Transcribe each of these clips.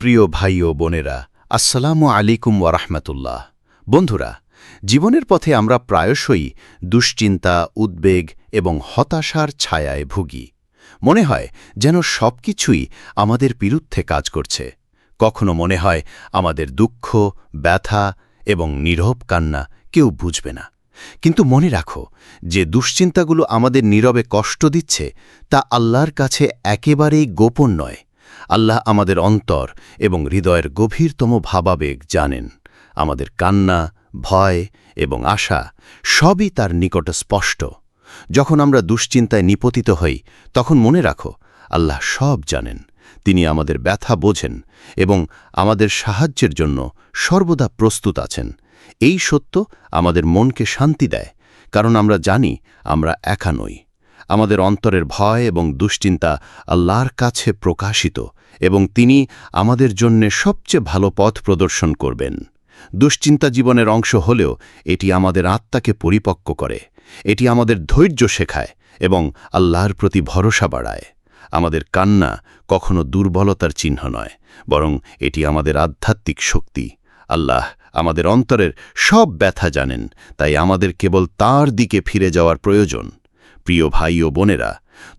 প্রিয় ভাই ও বোনেরা, আসসালামু আলাইকুম ওয়ারাহমাতুল্লাহ বন্ধুরা, জীবনের পথে আমরা প্রায়শই দুশ্চিন্তা, উদ্বেগ এবং হতাশার ছায়ায় ভুগি। মনে হয় যেন সব কিছুই আমাদের বিরুদ্ধে কাজ করছে। কখনো মনে হয় আমাদের দুঃখ, ব্যথা এবং নীরব কান্না কেউ বুঝবে না। কিন্তু মনে রাখো, যে দুশ্চিন্তাগুলো আমাদের নীরবে কষ্ট দিচ্ছে, তা আল্লাহর কাছে একেবারেই গোপন নয়। আল্লাহ আমাদের অন্তর এবং হৃদয়ের গভীরতম ভাবাবেগ জানেন। আমাদের কান্না, ভয় এবং আশা সবই তার নিকট স্পষ্ট। যখন আমরা দুশ্চিন্তায় নিপতিত হই, তখন মনে রাখো, আল্লাহ সব জানেন। তিনি আমাদের ব্যথা বোঝেন এবং আমাদের সাহায্যের জন্য সর্বদা প্রস্তুত আছেন। এই সত্য আমাদের মনকে শান্তি দেয়, কারণ আমরা জানি আমরা একা নই। আমাদের অন্তরের ভয় এবং দুশ্চিন্তা আল্লাহর কাছে প্রকাশিত এবং তিনি আমাদের জন্যে সবচেয়ে ভালো পথ প্রদর্শন করবেন। দুশ্চিন্তা জীবনের অংশ হলেও এটি আমাদের আত্মাকে পরিপক্ক করে, এটি আমাদের ধৈর্য শেখায় এবং আল্লাহর প্রতি ভরসা বাড়ায়। আমাদের কান্না কখনো দুর্বলতার চিহ্ন নয়, বরং এটি আমাদের আধ্যাত্মিক শক্তি। আল্লাহ আমাদের অন্তরের সব ব্যথা জানেন, তাই আমাদের কেবল তার দিকে ফিরে যাওয়ার প্রয়োজন। প্রিয় ভাই ও বোনেরা,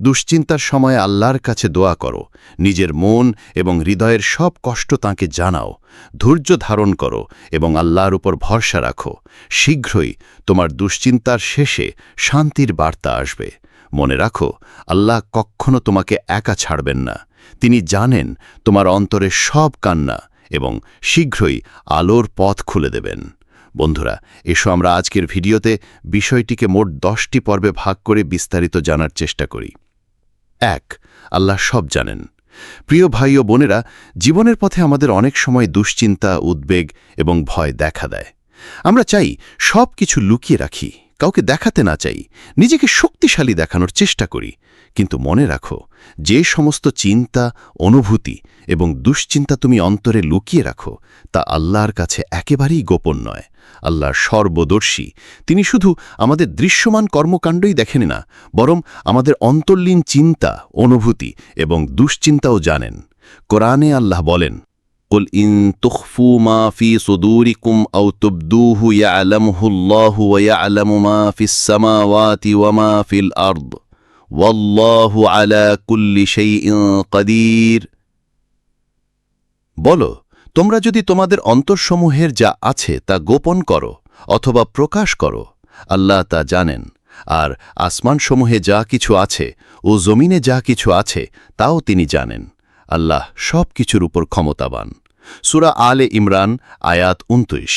দুশ্চিন্তার সময় আল্লাহর কাছে দোয়া করো, নিজের মন এবং হৃদয়ের সব কষ্ট তাঁকে জানাও, ধৈর্য ধারণ করো এবং আল্লাহর উপর ভরসা রাখো। শীঘ্রই তোমার দুশ্চিন্তার শেষে শান্তির বার্তা আসবে। মনে রাখো, আল্লাহ কখনো তোমাকে একা ছাড়বেন না। তিনি জানেন তোমার অন্তরে সব কান্না এবং শীঘ্রই আলোর পথ খুলে দেবেন। বন্ধুরা, এসো আমরা আজকের ভিডিওতে বিষয়টিকে মোট দশটি পর্বে ভাগ করে বিস্তারিত জানার চেষ্টা করি। এক, আল্লাহ সব জানেন। প্রিয় ভাই ও বোনেরা, জীবনের পথে আমাদের অনেক সময় দুশ্চিন্তা, উদ্বেগ এবং ভয় দেখা দেয়। আমরা চাই সব কিছু লুকিয়ে রাখি, কাউকে দেখাতে না চাই, নিজেকে শক্তিশালী দেখানোর চেষ্টা করি। কিন্তু মনে রাখো যে সমস্ত চিন্তা অনুভূতি এবং দুশ্চিন্তা তুমি অন্তরে লুকিয়ে রাখো তা আল্লাহর কাছে একেবারেই গোপন নয় আল্লাহর সর্বদর্শী তিনি শুধু আমাদের দৃশ্যমান কর্মকাণ্ডই দেখেন না বরং আমাদের অন্তর্লীন চিন্তা অনুভূতি এবং দুশ্চিন্তাও জানেন কোরআনে আল্লাহ বলেন قل إن تخفوا ما في صدوركم أو تبدوه يعلمه الله ويعلم ما في السماوات وما في الأرض والله على কুল্লি সেই قدير বলো, তোমরা যদি তোমাদের অন্তরসমূহের যা আছে তা গোপন করো অথবা প্রকাশ করো, আল্লাহ তা জানেন। আর আসমানসমূহে যা কিছু আছে ও জমিনে যা কিছু আছে তাও তিনি জানেন। আল্লাহ সব কিছুর উপর ক্ষমতাবান। সুরা আলে ইমরান, আয়াত উনত্রিশ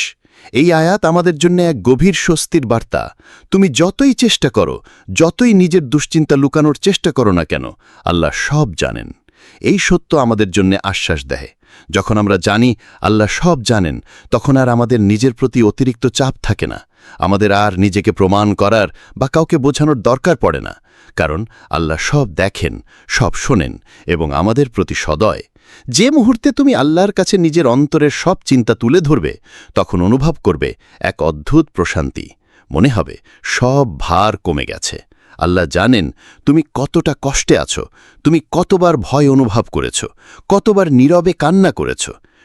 এই আয়াত আমাদের জন্য এক গভীর স্বস্তির বার্তা। তুমি যতই চেষ্টা করো, যতই নিজের দুশ্চিন্তা লুকানোর চেষ্টা করো না কেন, আল্লাহ সব জানেন। এই সত্য আমাদের জন্য আশ্বাস দেয়। যখন আমরা জানি আল্লাহ সব জানেন, তখন আর আমাদের নিজের প্রতি অতিরিক্ত চাপ থাকে না। আমাদের আর নিজেকে প্রমাণ করার বা কাউকে বোঝানোর দরকার পড়ে না। কারণ আল্লাহ সব দেখেন, সব শোনেন এবং আমাদের প্রতি সদয়। যে মুহূর্তে তুমি আল্লাহর কাছে নিজের অন্তরের সব চিন্তা তুলে ধরবে, তখন অনুভব করবে এক অদ্ভুত প্রশান্তি। মনে হবে, সব ভার কমে গেছে। আল্লাহ জানেন, তুমি কতটা কষ্টে আছো, তুমি কতবার ভয় অনুভব করেছ, কতবার নীরবে কান্না করেছ।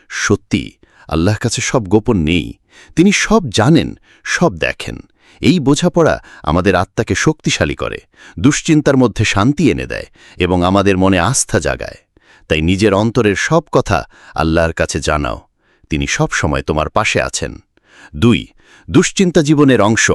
সত্যি, আল্লাহর কাছে সব গোপন নেই। তিনি সব জানেন, সব দেখেন। এই বোঝাপড়া আমাদের আত্মাকে শক্তিশালী করে, দুশ্চিন্তার মধ্যে শান্তি এনে দেয় এবং আমাদের মনে আস্থা জাগায়। তাই নিজের অন্তরের সব কথা আল্লাহর কাছে জানাও। তিনি সব সময় তোমার পাশে আছেন। দুই, দুশ্চিন্তা জীবনের অংশ।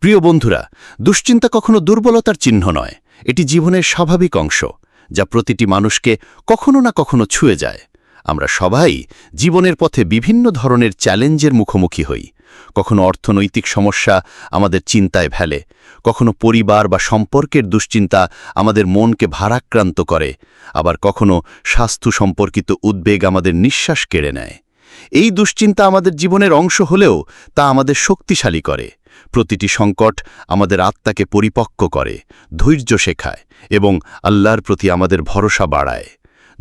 প্রিয় বন্ধুরা, দুশ্চিন্তা কখনো দুর্বলতার চিহ্ন নয়। এটি জীবনের স্বাভাবিক অংশ, যা প্রতিটি মানুষকে কখনো না কখনো ছুঁয়ে যায়। আমরা সবাই জীবনের পথে বিভিন্ন ধরনের চ্যালেঞ্জের মুখোমুখি হই। কখনো অর্থনৈতিক সমস্যা আমাদের চিন্তায় ফেলে, কখনো পরিবার বা সম্পর্কের দুশ্চিন্তা আমাদের মনকে ভারাক্রান্ত করে, আবার কখনো স্বাস্থ্য সম্পর্কিত উদ্বেগ আমাদের নিঃশ্বাস কেড়ে নেয়। এই দুশ্চিন্তা আমাদের জীবনের অংশ হলেও তা আমাদের শক্তিশালী করে, প্রতিটি সংকট আমাদের আত্মাকে পরিপক্ক করে, ধৈর্য শেখায় এবং আল্লাহর প্রতি আমাদের ভরসা বাড়ায়।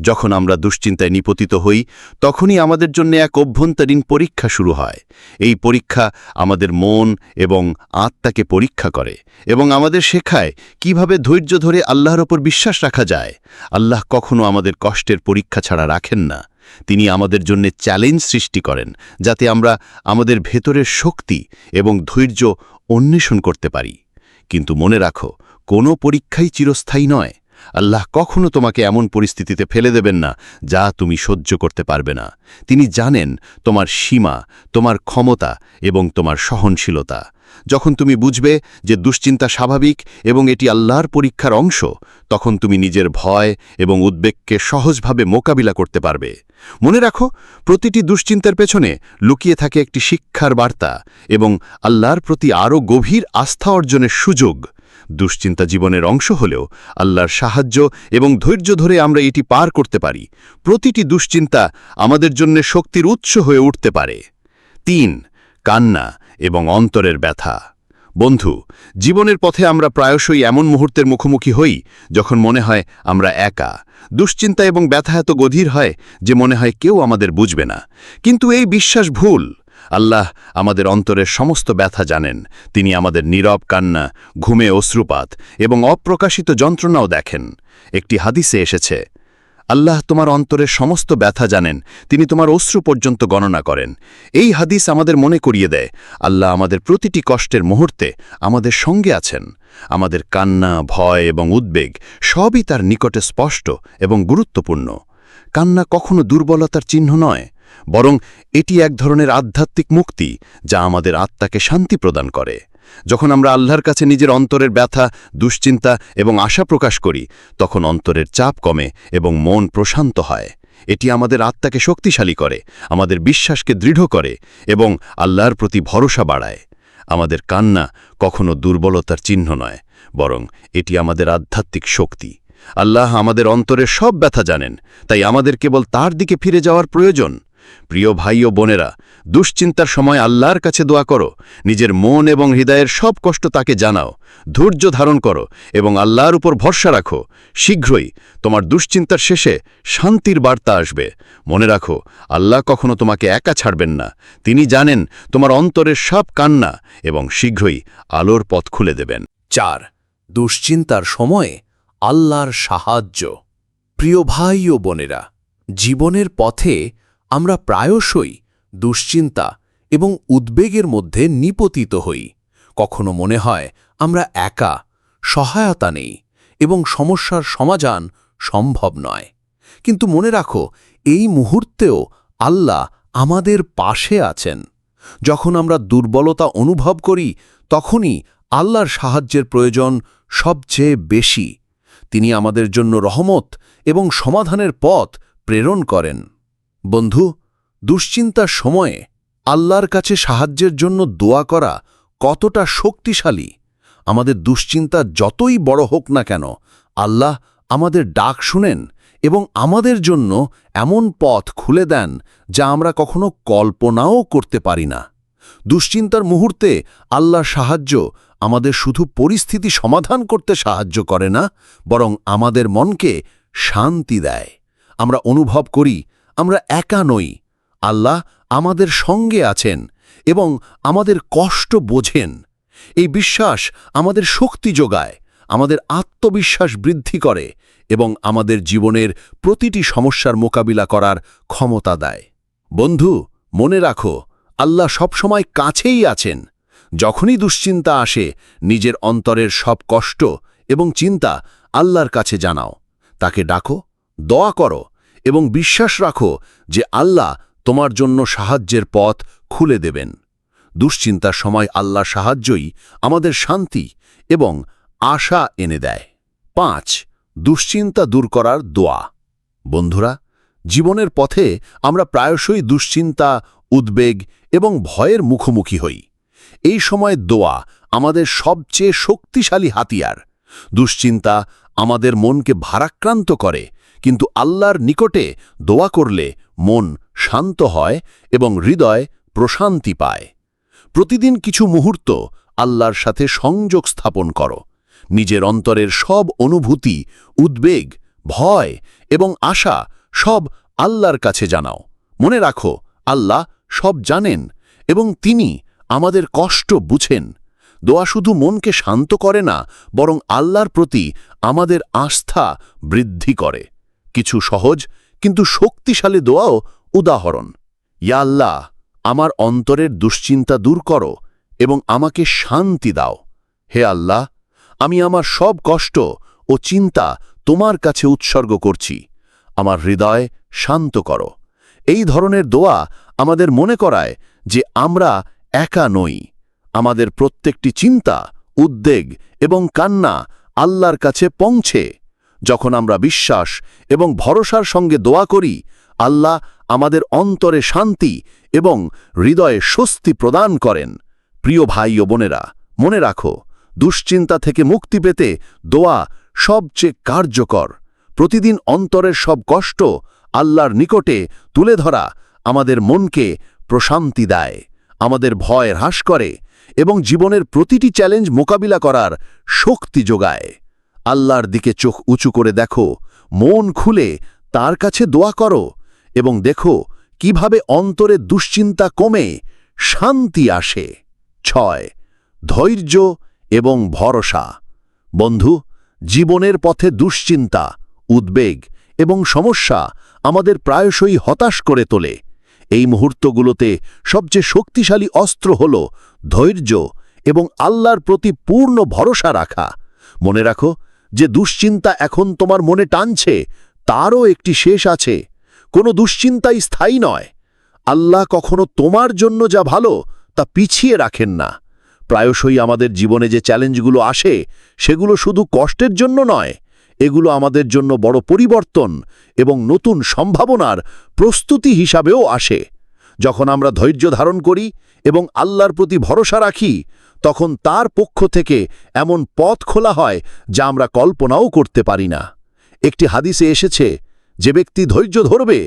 যখন আমরা দুশ্চিন্তায় নিপতিত হই, তখনই আমাদের জন্য এক অভ্যন্তরীণ পরীক্ষা শুরু হয়। এই পরীক্ষা আমাদের মন এবং আত্মাকে পরীক্ষা করে এবং আমাদের শেখায় কীভাবে ধৈর্য ধরে আল্লাহর ওপর বিশ্বাস রাখা যায়। আল্লাহ কখনো আমাদের কষ্টের পরীক্ষা ছাড়া রাখেন না। তিনি আমাদের জন্য চ্যালেঞ্জ সৃষ্টি করেন যাতে আমরা আমাদের ভেতরের শক্তি এবং ধৈর্য অন্বেষণ করতে পারি। কিন্তু মনে রাখো, কোনো পরীক্ষাই চিরস্থায়ী নয়। আল্লাহ কখনো তোমাকে এমন পরিস্থিতিতে ফেলে দেবেন না, যা তুমি সহ্য করতে পারবে না। তিনি জানেন তোমার সীমা, তোমার ক্ষমতা এবং তোমার সহনশীলতা। যখন তুমি বুঝবে যে দুশ্চিন্তা স্বাভাবিক এবং এটি আল্লাহর পরীক্ষার অংশ, তখন তুমি নিজের ভয় এবং উদ্বেগকে সহজভাবে মোকাবিলা করতে পারবে। মনে রাখো, প্রতিটি দুশ্চিন্তার পেছনে লুকিয়ে থাকে একটি শিক্ষার বার্তা এবং আল্লাহর প্রতি আরও গভীর আস্থা অর্জনের সুযোগ। দুশ্চিন্তা জীবনের অংশ হলেও আল্লাহর সাহায্য এবং ধৈর্য ধরে আমরা এটি পার করতে পারি। প্রতিটি দুশ্চিন্তা আমাদের জন্য শক্তির উৎস হয়ে উঠতে পারে। তিন, কান্না এবং অন্তরের ব্যথা। বন্ধু, জীবনের পথে আমরা প্রায়শই এমন মুহূর্তের মুখোমুখি হই যখন মনে হয় আমরা একা। দুশ্চিন্তা এবং ব্যথা এত গভীর হয় যে মনে হয় কেউ আমাদের বুঝবে না। কিন্তু এই বিশ্বাস ভুল। আল্লাহ আমাদের অন্তরের সমস্ত ব্যথা জানেন। তিনি আমাদের নীরব কান্না, ঘুমে অশ্রুপাত এবং অপ্রকাশিত যন্ত্রণাও দেখেন। একটি হাদিসে এসেছে, আল্লাহ তোমার অন্তরের সমস্ত ব্যথা জানেন, তিনি তোমার অশ্রু পর্যন্ত গণনা করেন। এই হাদিস আমাদের মনে করিয়ে দেয়, আল্লাহ আমাদের প্রতিটি কষ্টের মুহূর্তে আমাদের সঙ্গে আছেন। আমাদের কান্না, ভয় এবং উদ্বেগ সবই তার নিকটে স্পষ্ট এবং গুরুত্বপূর্ণ। কান্না কখনো দুর্বলতার চিহ্ন নয় বরং এটি এক ধরনের আধ্যাত্মিক মুক্তি যা আমাদের আত্মাকে শান্তি প্রদান করে। যখন আমরা আল্লাহর কাছে নিজের অন্তরের ব্যথা, দুশ্চিন্তা এবং আশা প্রকাশ করি, তখন অন্তরের চাপ কমে এবং মন প্রশান্ত হয়। এটি আমাদের আত্মাকে শক্তিশালী করে, আমাদের বিশ্বাসকে দৃঢ় করে এবং আল্লাহর প্রতি ভরসা বাড়ায়। আমাদের কান্না কখনো দুর্বলতার চিহ্ন নয়, বরং এটি আমাদের আধ্যাত্মিক শক্তি। আল্লাহ আমাদের অন্তরের সব ব্যথা জানেন, তাই আমাদের কেবল তার দিকে ফিরে যাওয়ার প্রয়োজন। প্রিয় ভাই ও বোনেরা, দুশ্চিন্তার সময় আল্লাহর কাছে দোয়া করো, নিজের মন এবং হৃদয়ের সব কষ্ট তাকে জানাও, ধৈর্য ধারণ করো এবং আল্লাহর উপর ভরসা রাখো। শীঘ্রই তোমার দুশ্চিন্তার শেষে শান্তির বার্তা আসবে। মনে রাখো, আল্লাহ কখনো তোমাকে একা ছাড়বেন না। তিনি জানেন তোমার অন্তরের সব কান্না এবং শীঘ্রই আলোর পথ খুলে দেবেন। চার, দুশ্চিন্তার সময়ে আল্লাহর সাহায্য। প্রিয় ভাই ও বোনেরা, জীবনের পথে আমরা প্রায়শই দুশ্চিন্তা এবং উদ্বেগের মধ্যে নিপতিত হই। কখনো মনে হয় আমরা একা, সহায়তা নেই এবং সমস্যার সমাধান সম্ভব নয়। কিন্তু মনে রাখো, এই মুহূর্তেও আল্লাহ আমাদের পাশে আছেন। যখন আমরা দুর্বলতা অনুভব করি, তখনই আল্লাহর সাহায্যের প্রয়োজন সবচেয়ে বেশি। তিনি আমাদের জন্য রহমত এবং সমাধানের পথ প্রেরণ করেন। বন্ধু, দুশ্চিন্তার সময়ে আল্লাহর কাছে সাহায্যের জন্য দোয়া করা কতটা শক্তিশালী। আমাদের দুশ্চিন্তা যতই বড় হোক না কেন, আল্লাহ আমাদের ডাক শুনেন এবং আমাদের জন্য এমন পথ খুলে দেন যা আমরা কখনো কল্পনাও করতে পারি না। দুশ্চিন্তার মুহূর্তে আল্লাহর সাহায্য আমাদের শুধু পরিস্থিতি সমাধান করতে সাহায্য করে না, বরং আমাদের মনকে শান্তি দেয়। আমরা অনুভব করি আমরা একা নই। আল্লাহ আমাদের সঙ্গে আছেন এবং আমাদের কষ্ট বোঝেন। এই বিশ্বাস আমাদের শক্তি যোগায়, আমাদের আত্মবিশ্বাস বৃদ্ধি করে এবং আমাদের জীবনের প্রতিটি সমস্যার মোকাবিলা করার ক্ষমতা দেয়। বন্ধু, মনে রাখো, আল্লাহ সবসময় কাছেই আছেন। যখনই দুশ্চিন্তা আসে, নিজের অন্তরের সব কষ্ট এবং চিন্তা আল্লাহর কাছে জানাও। তাকে ডাকো, দোয়া করো এবং বিশ্বাস রাখো যে আল্লাহ তোমার জন্য সাহায্যের পথ খুলে দেবেন। দুশ্চিন্তার সময় আল্লাহ সাহায্যই আমাদের শান্তি এবং আশা এনে দেয়। পাঁচ, দুশ্চিন্তা দূর করার দোয়া। বন্ধুরা, জীবনের পথে আমরা প্রায়শই দুশ্চিন্তা, উদ্বেগ এবং ভয়ের মুখোমুখি হই। এই সময় দোয়া আমাদের সবচেয়ে শক্তিশালী হাতিয়ার। দুশ্চিন্তা আমাদের মনকে ভারাক্রান্ত করে কিন্তু আল্লাহর নিকটে দোয়া করলে মন শান্ত হয় এবং হৃদয় প্রশান্তি পায়। প্রতিদিন কিছু মুহূর্ত আল্লাহর সাথে সংযোগ স্থাপন করো। নিজের অন্তরের সব অনুভূতি, উদ্বেগ, ভয় এবং আশা সব আল্লাহর কাছে জানাও। মনে রাখো, আল্লাহ সব জানেন এবং তিনি আমাদের কষ্ট বুঝেন। দোয়া শুধু মনকে শান্ত করে না, বরং আল্লাহর প্রতি আমাদের আস্থা বৃদ্ধি করে। কিছু সহজ, কিন্তু শক্তিশালী দোয়াও উদাহরণ। ইয়া আল্লাহ, আমার অন্তরের দুশ্চিন্তা দূর করো এবং আমাকে শান্তি দাও। হে আল্লাহ, আমি আমার সব কষ্ট ও চিন্তা তোমার কাছে উৎসর্গ করছি। আমার হৃদয় শান্ত করো। এই ধরনের দোয়া আমাদের মনে করায় যে আমরা একা নই। আমাদের প্রত্যেকটি চিন্তা, উদ্বেগ এবং কান্না আল্লাহর কাছে পৌঁছে। যখন আমরা বিশ্বাস এবং ভরসার সঙ্গে দোয়া করি, আল্লাহ আমাদের অন্তরে শান্তি এবং হৃদয়ে স্বস্তি প্রদান করেন। প্রিয় ভাই ও বোনেরা, মনে রাখো, দুশ্চিন্তা থেকে মুক্তি পেতে দোয়া সবচেয়ে কার্যকর। প্রতিদিন অন্তরের সব কষ্ট আল্লাহর নিকটে তুলে ধরা আমাদের মনকে প্রশান্তি দেয়, আমাদের ভয় হ্রাস করে এবং জীবনের প্রতিটি চ্যালেঞ্জ মোকাবিলা করার শক্তি যোগায়। আল্লাহর দিকে চোখ উঁচু করে দেখো, মন খুলে তার কাছে দোয়া করো এবং দেখো কীভাবে অন্তরে দুশ্চিন্তা কমে শান্তি আসে। ছয়, ধৈর্য এবং ভরসা। বন্ধু, জীবনের পথে দুশ্চিন্তা, উদ্বেগ এবং সমস্যা আমাদের প্রায়শই হতাশ করে তোলে। এই মুহূর্তগুলোতে সবচেয়ে শক্তিশালী অস্ত্র হল ধৈর্য এবং আল্লাহর প্রতি পূর্ণ ভরসা রাখা। মনে রাখো যে দুশ্চিন্তা এখন তোমার মনে টানছে, তারও একটি শেষ আছে। কোনো দুশ্চিন্তাই স্থায়ী নয়। আল্লাহ কখনো তোমার জন্য যা ভালো, তা পিছিয়ে রাখেন না। প্রায়শই আমাদের জীবনে যে চ্যালেঞ্জগুলো আসে, সেগুলো শুধু কষ্টের জন্য নয়, এগুলো আমাদের জন্য বড় পরিবর্তন এবং নতুন সম্ভাবনার প্রস্তুতি হিসাবেও আসে। যখন আমরা ধৈর্য ধারণ করি এবং আল্লাহর প্রতি ভরসা রাখি, তখন তার পক্ষ থেকে এমন পথ খোলা হয় যা আমরা কল্পনাও করতে পারি না। একটি হাদিসে এসেছে, যে ব্যক্তি ধৈর্য ধরবে,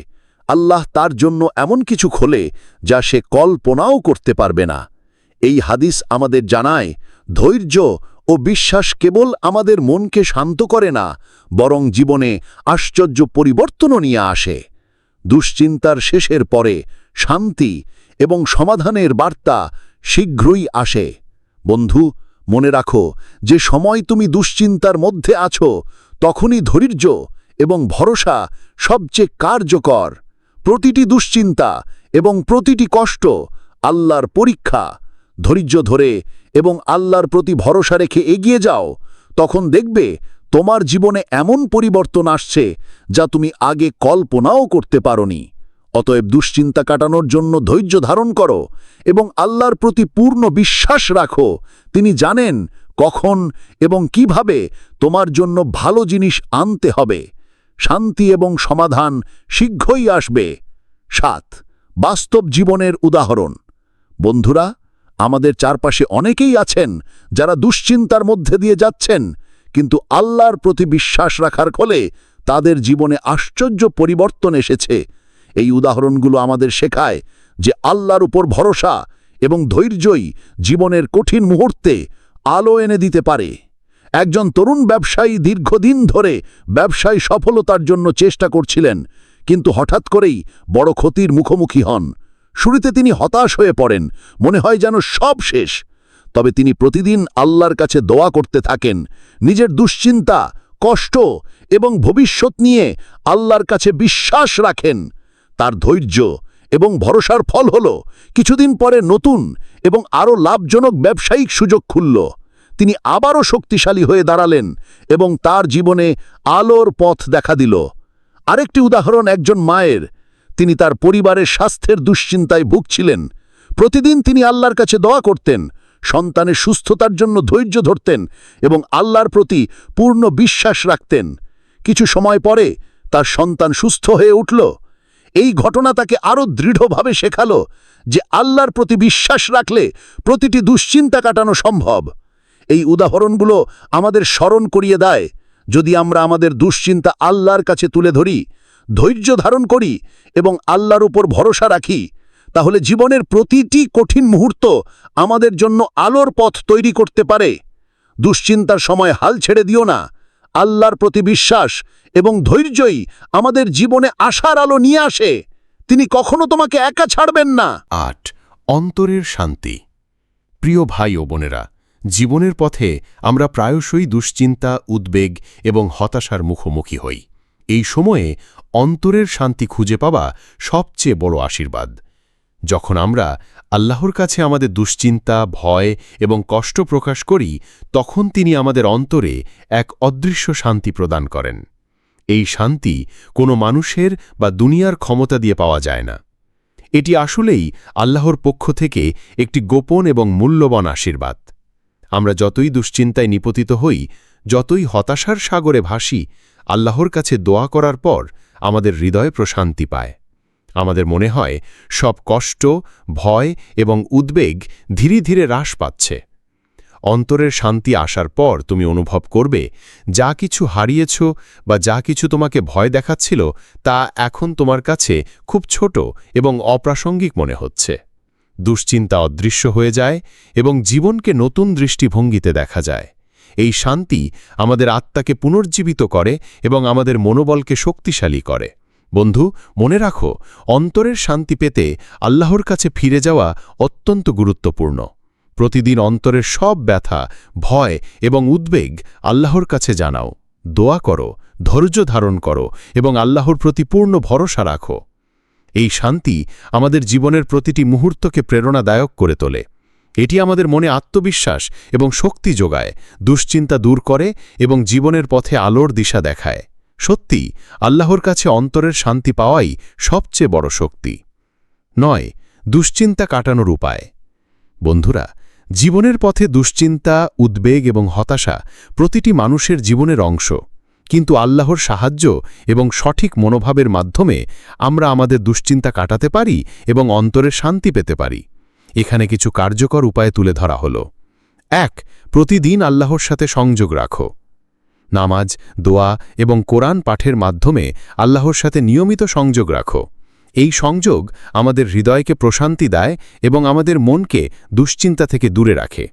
আল্লাহ তার জন্য এমন কিছু খোলে যা সে কল্পনাও করতে পারবে না। এই হাদিস আমাদের জানায়, ধৈর্য ও বিশ্বাস কেবল আমাদের মনকে শান্ত করে না, বরং জীবনে আশ্চর্য পরিবর্তনও নিয়ে আসে। দুশ্চিন্তার শেষের পরে শান্তি এবং সমাধানের বার্তা শীঘ্রই আসে। বন্ধু, মনে রাখো, যে সময় তুমি দুশ্চিন্তার মধ্যে আছো, তখনই ধৈর্য এবং ভরসা সবচেয়ে কার্যকর। প্রতিটি দুশ্চিন্তা এবং প্রতিটি কষ্ট আল্লাহর পরীক্ষা। ধৈর্য ধরে এবং আল্লাহর প্রতি ভরসা রেখে এগিয়ে যাও, তখন দেখবে তোমার জীবনে এমন পরিবর্তন আসছে যা তুমি আগে কল্পনাও করতে পারোনি। অতএব দুশ্চিন্তা কাটানোর জন্য ধৈর্য ধারণ করো এবং আল্লাহর প্রতি পূর্ণ বিশ্বাস রাখো। তিনি জানেন কখন এবং কীভাবে তোমার জন্য ভালো জিনিস আনতে হবে। শান্তি এবং সমাধান শীঘ্রই আসবে। সাত, বাস্তব জীবনের উদাহরণ। বন্ধুরা, আমাদের চারপাশে অনেকেই আছেন যারা দুশ্চিন্তার মধ্যে দিয়ে যাচ্ছেন, কিন্তু আল্লাহর প্রতি বিশ্বাস রাখার ফলে তাদের জীবনে আশ্চর্য পরিবর্তন এসেছে। এই উদাহরণগুলো আমাদের শেখায় যে আল্লাহর উপর ভরসা এবং ধৈর্যই জীবনের কঠিন মুহূর্তে আলো এনে দিতে পারে। একজন তরুণ ব্যবসায়ী দীর্ঘদিন ধরে ব্যবসায় সফলতার জন্য চেষ্টা করছিলেন, কিন্তু হঠাৎ করেই বড় ক্ষতির মুখোমুখি হন। শুরুতে তিনি হতাশ হয়ে পড়েন, মনে হয় যেন সব শেষ। তবে তিনি প্রতিদিন আল্লাহর কাছে দোয়া করতে থাকেন, নিজের দুশ্চিন্তা, কষ্ট এবং ভবিষ্যৎ নিয়ে আল্লাহর কাছে বিশ্বাস রাখেন। তার ধৈর্য এবং ভরসার ফল হল, কিছুদিন পরে নতুন এবং আরও লাভজনক ব্যবসায়িক সুযোগ খুলল। তিনি আবারও শক্তিশালী হয়ে দাঁড়ালেন এবং তার জীবনে আলোর পথ দেখা দিল। আরেকটি উদাহরণ একজন মায়ের। তিনি তার পরিবারের স্বাস্থ্যের দুশ্চিন্তায় ভুগছিলেন। প্রতিদিন তিনি আল্লাহর কাছে দোয়া করতেন, সন্তানের সুস্থতার জন্য ধৈর্য ধরতেন এবং আল্লাহর প্রতি পূর্ণ বিশ্বাস রাখতেন। কিছু সময় পরে তার সন্তান সুস্থ হয়ে উঠল এই ঘটনা তাকে আরও দৃঢ়ভাবে শেখালো যে আল্লাহর প্রতি বিশ্বাস রাখলে প্রতিটি দুশ্চিন্তা কাটানো সম্ভব। এই উদাহরণগুলো আমাদের স্মরণ করিয়ে দেয়। যদি আমরা আমাদের দুশ্চিন্তা আল্লাহর কাছে তুলে ধরি, ধৈর্য ধারণ করি এবং আল্লাহর উপর ভরসা রাখি, তাহলে জীবনের প্রতিটি কঠিন মুহূর্ত আমাদের জন্য আলোর পথ তৈরি করতে পারে। দুশ্চিন্তার সময় হাল ছেড়ে দিও না। আল্লাহর প্রতি বিশ্বাস এবং ধৈর্যই আমাদের জীবনে আশার আলো নিয়ে আসে। তিনি কখনো তোমাকে একা ছাড়বেন না। আট, অন্তরের শান্তি। প্রিয় ভাই ও বোনেরা, জীবনের পথে আমরা প্রায়শই দুশ্চিন্তা, উদ্বেগ এবং হতাশার মুখোমুখি হই। এই সময়ে অন্তরের শান্তি খুঁজে পাওয়া সবচেয়ে বড় আশীর্বাদ। যখন আমরা আল্লাহর কাছে আমাদের দুশ্চিন্তা, ভয় এবং কষ্ট প্রকাশ করি, তখন তিনি আমাদের অন্তরে এক অদৃশ্য শান্তি প্রদান করেন। এই শান্তি কোনো মানুষের বা দুনিয়ার ক্ষমতা দিয়ে পাওয়া যায় না। এটি আসলেই আল্লাহর পক্ষ থেকে একটি গোপন এবং মূল্যবান আশীর্বাদ। আমরা যতই দুশ্চিন্তায় নিপতিত হই, যতই হতাশার সাগরে ভাসি, আল্লাহর কাছে দোয়া করার পর আমাদের হৃদয় প্রশান্তি পায়। আমাদের মনে হয়, সব কষ্ট, ভয় এবং উদ্বেগ ধীরে ধীরে হ্রাস পাচ্ছে। অন্তরের শান্তি আসার পর তুমি অনুভব করবে, যা কিছু হারিয়েছ বা যা কিছু তোমাকে ভয় দেখাচ্ছিল, তা এখন তোমার কাছে খুব ছোট এবং অপ্রাসঙ্গিক মনে হচ্ছে। দুশ্চিন্তা অদৃশ্য হয়ে যায় এবং জীবনকে নতুন দৃষ্টিভঙ্গিতে দেখা যায়। এই শান্তি আমাদের আত্মাকে পুনর্জীবিত করে এবং আমাদের মনোবলকে শক্তিশালী করে। বন্ধু, মনে রাখো, অন্তরের শান্তি পেতে আল্লাহর কাছে ফিরে যাওয়া অত্যন্ত গুরুত্বপূর্ণ। প্রতিদিন অন্তরের সব ব্যথা, ভয় এবং উদ্বেগ আল্লাহর কাছে জানাও। দোয়া করো, ধৈর্য ধারণ করো এবং আল্লাহর প্রতি পূর্ণ ভরসা রাখো। এই শান্তি আমাদের জীবনের প্রতিটি মুহূর্তকে প্রেরণাদায়ক করে তোলে। এটি আমাদের মনে আত্মবিশ্বাস এবং শক্তি যোগায়, দুশ্চিন্তা দূর করে এবং জীবনের পথে আলোর দিশা দেখায়। সত্যি, আল্লাহর কাছে অন্তরের শান্তি পাওয়াই সবচেয়ে বড় শক্তি। নয়, দুশ্চিন্তা কাটানোর উপায়। বন্ধুরা, জীবনের পথে দুশ্চিন্তা, উদ্বেগ এবং হতাশা প্রতিটি মানুষের জীবনের অংশ। কিন্তু আল্লাহর সাহায্য এবং সঠিক মনোভাবের মাধ্যমে আমরা আমাদের দুশ্চিন্তা কাটাতে পারি এবং অন্তরে শান্তি পেতে পারি। এখানে কিছু কার্যকর উপায় তুলে ধরা হল। এক, প্রতিদিন আল্লাহর সাথে সংযোগ রাখো। নামাজ, দোয়া এবং কোরআন পাঠের মাধ্যমে আল্লাহর সাথে নিয়মিত সংযোগ রাখো। এই সংযোগ আমাদের হৃদয়কে প্রশান্তি দেয় এবং আমাদের মনকে দুশ্চিন্তা থেকে দূরে রাখে।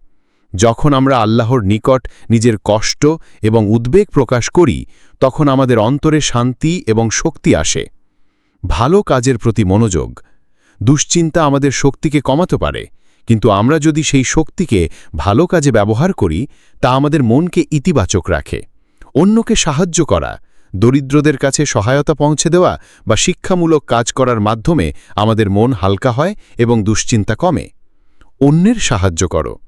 যখন আমরা আল্লাহর নিকট নিজের কষ্ট এবং উদ্বেগ প্রকাশ করি, তখন আমাদের অন্তরে শান্তি এবং শক্তি আসে। ভালো কাজের প্রতি মনোযোগ। দুশ্চিন্তা আমাদের শক্তিকে কমাতে পারে, কিন্তু আমরা যদি সেই শক্তিকে ভালো কাজে ব্যবহার করি, তা আমাদের মনকে ইতিবাচক রাখে। অন্যকে সাহায্য করা, দরিদ্রদের কাছে সহায়তা পৌঁছে দেওয়া বা শিক্ষামূলক কাজ করার মাধ্যমে আমাদের মন হালকা হয় এবং দুশ্চিন্তা কমে। অন্যের সাহায্য করো।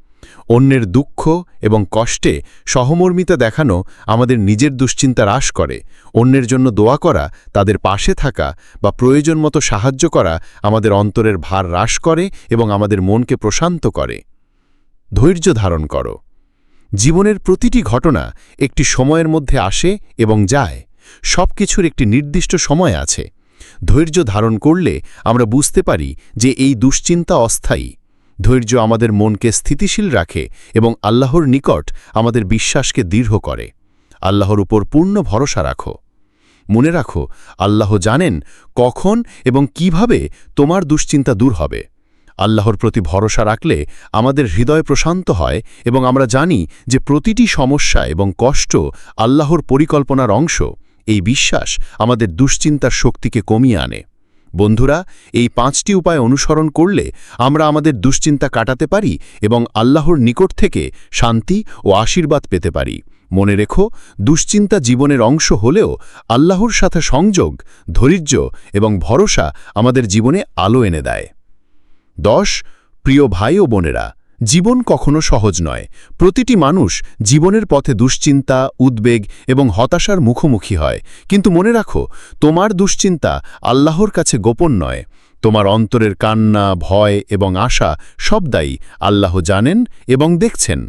অন্যের দুঃখ এবং কষ্টে সহমর্মিতা দেখানো আমাদের নিজের দুশ্চিন্তা হ্রাস করে। অন্যের জন্য দোয়া করা, তাদের পাশে থাকা বা প্রয়োজন মতো সাহায্য করা আমাদের অন্তরের ভার হ্রাস করে এবং আমাদের মনকে প্রশান্ত করে। ধৈর্য ধারণ করো। জীবনের প্রতিটি ঘটনা একটি সময়ের মধ্যে আসে এবং যায়। সব কিছুর একটি নির্দিষ্ট সময় আছে। ধৈর্য ধারণ করলে আমরা বুঝতে পারি যে এই দুশ্চিন্তা অস্থায়ী। ধৈর্য আমাদের মনকে স্থিতিশীল রাখে এবং আল্লাহর নিকট আমাদের বিশ্বাসকে দৃঢ় করে। আল্লাহর উপর পূর্ণ ভরসা রাখো। মনে রাখো, আল্লাহ জানেন কখন এবং কীভাবে তোমার দুশ্চিন্তা দূর হবে। আল্লাহর প্রতি ভরসা রাখলে আমাদের হৃদয় প্রশান্ত হয় এবং আমরা জানি যে প্রতিটি সমস্যা এবং কষ্ট আল্লাহর পরিকল্পনার অংশ। এই বিশ্বাস আমাদের দুশ্চিন্তার শক্তিকে কমিয়ে আনে। বন্ধুরা, এই পাঁচটি উপায় অনুসরণ করলে আমরা আমাদের দুশ্চিন্তা কাটাতে পারি এবং আল্লাহর নিকট থেকে শান্তি ও আশীর্বাদ পেতে পারি। মনে রেখো, দুশ্চিন্তা জীবনের অংশ হলেও আল্লাহর সাথে সংযোগ, ধৈর্য এবং ভরসা আমাদের জীবনে আলো এনে দেয়। দশ, প্রিয় ভাই ও বোনেরা, জীবন কখনো সহজ নয়। প্রতিটি মানুষ জীবনের পথে দুশ্চিন্তা, উদ্বেগ এবং হতাশার মুখোমুখি হয়। কিন্তু মনে রাখো, তোমার দুশ্চিন্তা আল্লাহর কাছে গোপন নয়। তোমার অন্তরের কান্না, ভয় এবং আশা সবদাই আল্লাহ জানেন এবং দেখছেন।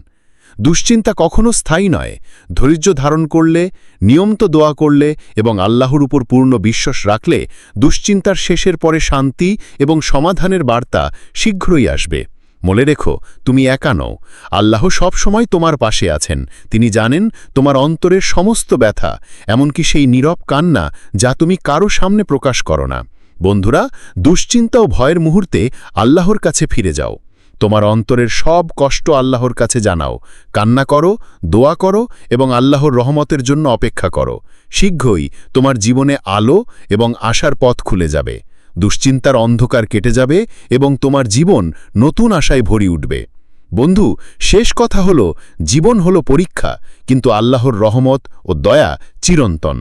দুশ্চিন্তা কখনো স্থায়ী নয়। ধৈর্য ধারণ করলে নিয়মিত দোয়া করলে এবং আল্লাহর উপর পূর্ণ বিশ্বাস রাখলে দুশ্চিন্তার শেষের পরে শান্তি এবং সমাধানের বার্তা শীঘ্রই আসবে। মনে রেখো, তুমি একা নও। আল্লাহ সবসময় তোমার পাশে আছেন। তিনি জানেন তোমার অন্তরের সমস্ত ব্যথা, এমনকি সেই নীরব কান্না যা তুমি কারও সামনে প্রকাশ করো না। বন্ধুরা, দুশ্চিন্তা ও ভয়ের মুহূর্তে আল্লাহর কাছে ফিরে যাও। তোমার অন্তরের সব কষ্ট আল্লাহর কাছে জানাও। কান্না করো, দোয়া করো এবং আল্লাহর রহমতের জন্য অপেক্ষা করো। শীঘ্রই তোমার জীবনে আলো এবং আশার পথ খুলে যাবে। দুশ্চিন্তার অন্ধকার কেটে যাবে এবং তোমার জীবন নতুন আশায় ভরি উঠবে। বন্ধু, শেষ কথা হল, জীবন হল পরীক্ষা, কিন্তু আল্লাহর রহমত ও দয়া চিরন্তন।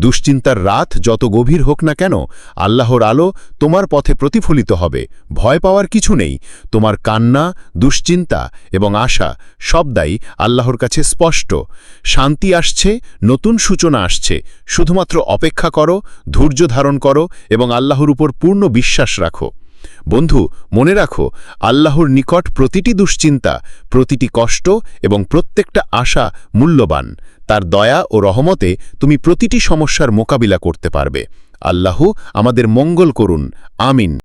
দুশ্চিন্তার রাত যত গভীর হোক না কেন, আল্লাহর আলো তোমার পথে প্রতিফলিত হবে। ভয় পাওয়ার কিছু নেই। তোমার কান্না, দুশ্চিন্তা এবং আশা সবদাই আল্লাহর কাছে স্পষ্ট। শান্তি আসছে, নতুন সূচনা আসছে। শুধুমাত্র অপেক্ষা করো, ধৈর্য ধারণ করো এবং আল্লাহর উপর পূর্ণ বিশ্বাস রাখো। বন্ধু, মনে রাখো, আল্লাহর নিকট প্রতিটি দুশ্চিন্তা, প্রতিটি কষ্ট এবং প্রত্যেকটা আশা মূল্যবান। তার দয়া ও রহমতে তুমি প্রতিটি সমস্যার মোকাবিলা করতে পারবে। আল্লাহ আমাদের মঙ্গল করুন। আমিন।